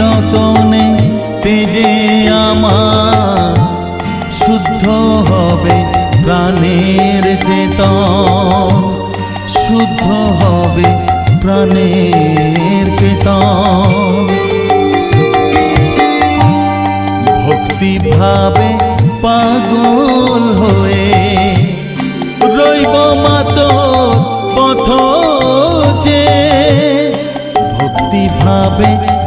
রতনে তেজে আমার শুদ্ধ হবে প্রাণের চেতন, শুদ্ধ হবে প্রাণের চেতন। ভক্তি ভাবে পাগল হয়ে রইব মাত পথ যে ভক্তি ভাবে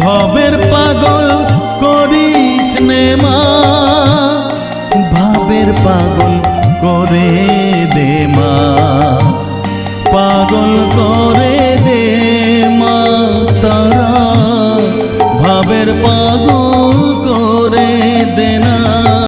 ভবের পাগল করিস নে মা। ভাবের পাগল করে